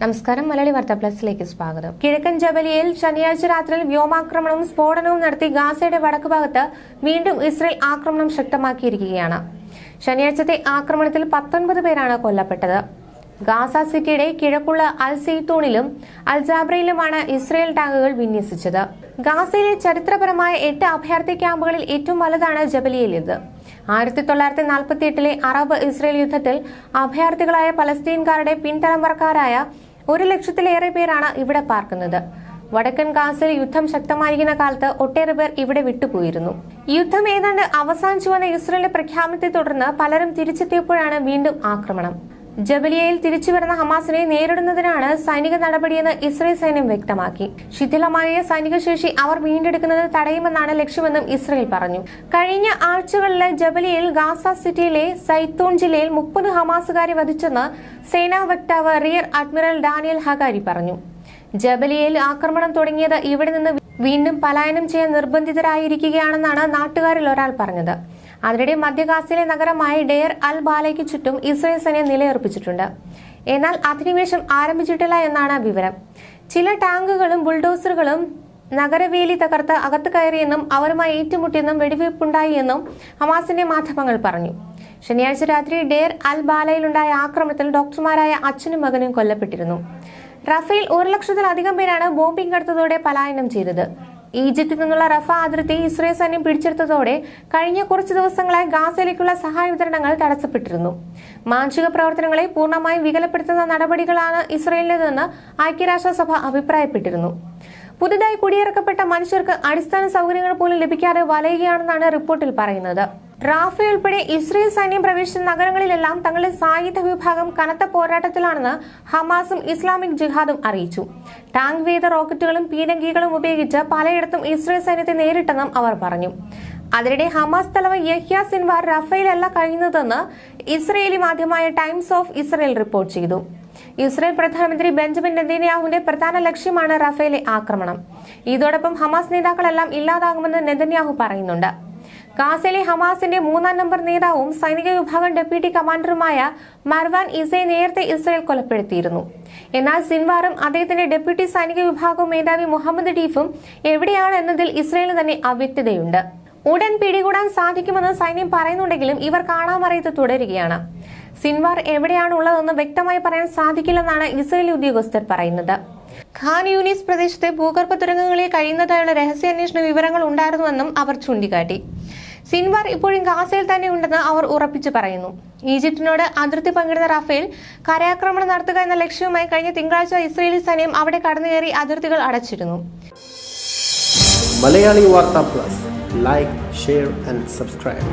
നമസ്കാരം മലയാളി വാർത്ത പ്ലസിലേക്ക് സ്വാഗതം. കിഴക്കൻ ജബലിയയിൽ ശനിയാഴ്ച രാത്രിയിൽ വ്യോമാക്രമണവും സ്ഫോടനവും നടത്തി ഗാസയുടെ വടക്ക് ഭാഗത്ത് വീണ്ടും ഇസ്രയേൽ ആക്രമണം ശക്തമാക്കിയിരിക്കുകയാണ്. ശനിയാഴ്ചത്തെ ആക്രമണത്തിൽ പത്തൊൻപത് പേരാണ് കൊല്ലപ്പെട്ടത്. ഗാസ സിറ്റിയുടെ കിഴക്കുള്ള അൽ സെയ്തൂണിലും അൽ ജാബ്രയിലുമാണ് ഇസ്രയേൽ ടാങ്കുകൾ വിന്യസിച്ചത്. ഗാസയിലെ ചരിത്രപരമായ എട്ട് അഭയാർത്ഥി ക്യാമ്പുകളിൽ ഏറ്റവും വലുതാണ് ജബലിയയിലേത് ആയിരത്തി തൊള്ളായിരത്തി നാൽപ്പത്തി എട്ടിലെ അറബ് ഇസ്രയേൽ യുദ്ധത്തിൽ അഭയാർത്ഥികളായ പലസ്തീൻകാരുടെ പിൻതലമുറക്കാരായ ഒരു ലക്ഷത്തിലേറെ പേരാണ് ഇവിടെ പാർക്കുന്നത്. വടക്കൻ ഗാസയിൽ യുദ്ധം ശക്തമായിരിക്കുന്ന കാലത്ത് ഒട്ടേറെ പേർ ഇവിടെ വിട്ടുപോയിരുന്നു. യുദ്ധം ഏതാണ്ട് അവസാനിച്ചു വന്ന ഇസ്രയേലിന്റെ പ്രഖ്യാപനത്തെ തുടർന്ന് പലരും തിരിച്ചെത്തിയപ്പോഴാണ് വീണ്ടും ആക്രമണം. ജബലിയയിൽ തിരിച്ചുവരുന്ന ഹമാസിനെ നേരിടുന്നതിനാണ് സൈനിക നടപടിയെന്ന് ഇസ്രയേൽ സൈന്യം വ്യക്തമാക്കി. ശിഥിലമായ സൈനിക ശേഷി അവർ വീണ്ടെടുക്കുന്നത് തടയുമെന്നാണ് ലക്ഷ്യമെന്നും ഇസ്രയേൽ പറഞ്ഞു. കഴിഞ്ഞ ആഴ്ചകളിലെ ജബലിയയിൽ ഗാസ സിറ്റിയിലെ സൈത്തൂൺ ജില്ലയിൽ മുപ്പത് ഹമാസുകാരെ വധിച്ചെന്ന് സേനാ വക്താവ് റിയർ അഡ്മിറൽ ഡാനിയൽ ഹഗാരി പറഞ്ഞു. ജബലിയയിൽ ആക്രമണം തുടങ്ങിയത് ഇവിടെ നിന്ന് വീണ്ടും പലായനം ചെയ്യാൻ നിർബന്ധിതരായിരിക്കുകയാണെന്നാണ് നാട്ടുകാരിൽ ഒരാൾ പറഞ്ഞത്. അതിനിടെ മധ്യഗാസിലെ നഗരമായ ഡെയർ അൽ ബാലയ്ക്ക് ചുറ്റും ഇസ്രയേൽ സൈന്യം നിലയുറപ്പിച്ചിട്ടുണ്ട്. എന്നാൽ അധിനിവേശം ആരംഭിച്ചിട്ടില്ല എന്നാണ് വിവരം. ചില ടാങ്കുകളും ബുൾഡോസറുകളും നഗരവേലി തകർത്ത് അകത്ത് കയറിയെന്നും അവരുമായി ഏറ്റുമുട്ടിയെന്നും വെടിവയ്പുണ്ടായി എന്നും ഹമാസിന്റെ മാധ്യമങ്ങൾ പറഞ്ഞു. ശനിയാഴ്ച രാത്രി ഡെയർ അൽ ബാലയിലുണ്ടായ ആക്രമണത്തിൽ ഡോക്ടർമാരായ അച്ഛനും മകനും കൊല്ലപ്പെട്ടിരുന്നു. റഫേൽ ഒരു ലക്ഷത്തിലധികം പേരാണ് ബോംബിംഗ് നടത്തതോടെ പലായനം ചെയ്തത്. ഈജിപ്തിൽ നിന്നുള്ള റഫ അതിർത്തി ഇസ്രയേൽ സൈന്യം പിടിച്ചെടുത്തതോടെ കഴിഞ്ഞ കുറച്ച് ദിവസങ്ങളായി ഗാസയിലേക്കുള്ള സഹായ വിതരണങ്ങൾ തടസ്സപ്പെട്ടിരുന്നു. മാനുഷിക പ്രവർത്തനങ്ങളെ പൂർണമായും വികലപ്പെടുത്തുന്ന നടപടികളാണ് ഇസ്രയേലിന്റെതെന്ന് ഐക്യരാഷ്ട്രസഭ അഭിപ്രായപ്പെട്ടിരുന്നു. പുതുതായി കുടിയിറക്കപ്പെട്ട മനുഷ്യർക്ക് അടിസ്ഥാന സൗകര്യങ്ങൾ പോലും ലഭിക്കാതെ വലയുകയാണെന്നാണ് റിപ്പോർട്ടിൽ പറയുന്നത്. റാഫേൽ ഉൾപ്പെടെ ഇസ്രയേൽ സൈന്യം പ്രവേശിച്ച നഗരങ്ങളിലെല്ലാം തങ്ങളുടെ സായുധ വിഭാഗം കനത്ത പോരാട്ടത്തിലാണെന്ന് ഹമാസും ഇസ്ലാമിക് ജിഹാദും അറിയിച്ചു. ടാങ്ക് വേദ റോക്കറ്റുകളും പീരങ്കികളും ഉപയോഗിച്ച് പലയിടത്തും ഇസ്രയേൽ സൈന്യത്തെ നേരിട്ടെന്നും അവർ പറഞ്ഞു. അതിനിടെ ഹമാസ് തലവൻ യഹ്യ സിൻവാർ റഫേലല്ല കഴിയുന്നതെന്ന് ഇസ്രയേലി മാധ്യമമായ ടൈംസ് ഓഫ് ഇസ്രയേൽ റിപ്പോർട്ട് ചെയ്തു. ഇസ്രയേൽ പ്രധാനമന്ത്രി ബെഞ്ചമിൻ നെതന്യാഹുവിന്റെ പ്രധാന ലക്ഷ്യമാണ് റഫേലെ ആക്രമണം. ഇതോടൊപ്പം ഹമാസ് നേതാക്കളെല്ലാം ഇല്ലാതാകുമെന്ന് നെതന്യാഹു പറയുന്നുണ്ട്. ഗാസയിലെ ഹമാസിന്റെ മൂന്നാം നമ്പർ നേതാവും സൈനിക വിഭാഗം ഡെപ്യൂട്ടി കമാൻഡറുമായ മർവാൻ ഇസയെ നേരത്തെ ഇസ്രയേൽ കൊലപ്പെടുത്തിയിരുന്നു. എന്നാൽ സിൻവാറും അദ്ദേഹത്തിന്റെ ഡെപ്യൂട്ടി സൈനിക വിഭാഗം മേധാവി മുഹമ്മദ് ഡീഫും എവിടെയാണ് എന്നതിൽ ഇസ്രയേലിന് തന്നെ അവ്യക്തതയുണ്ട്. ഉടൻ പിടികൂടാൻ സാധിക്കുമെന്ന് സൈന്യം പറയുന്നുണ്ടെങ്കിലും ഇവർ കാണാമറിയത്ത് തുടരുകയാണ്. സിൻവാർ എവിടെയാണ് ഉള്ളതെന്ന് വ്യക്തമായി പറയാൻ സാധിക്കില്ലെന്നാണ് ഇസ്രയേലി ഉദ്യോഗസ്ഥർ പറയുന്നത്. ഖാൻ യൂനിസ് പ്രദേശത്തെ ഭൂഗർഭ തുരങ്കങ്ങളിൽ കഴിയുന്നതായുള്ള രഹസ്യാന്വേഷണ വിവരങ്ങൾ ഉണ്ടായിരുന്നുവെന്നും അവർ ചൂണ്ടിക്കാട്ടി. സിൻവാർ ഇപ്പോഴും ഗാസയിൽ തന്നെ ഉണ്ടെന്ന് അവർ ഉറപ്പിച്ചു പറയുന്നു. ഈജിപ്തിനോട് അതിർത്തി പങ്കിടുന്ന റഫേൽ കരയാക്രമണം നടത്തുക എന്ന ലക്ഷ്യവുമായി കഴിഞ്ഞ തിങ്കളാഴ്ച ഇസ്രയേലി സൈന്യം അവിടെ കടന്നുകയറി അതിർത്തികൾ അടച്ചിരുന്നു. മലയാളി വാർത്താ plus. Like share and subscribe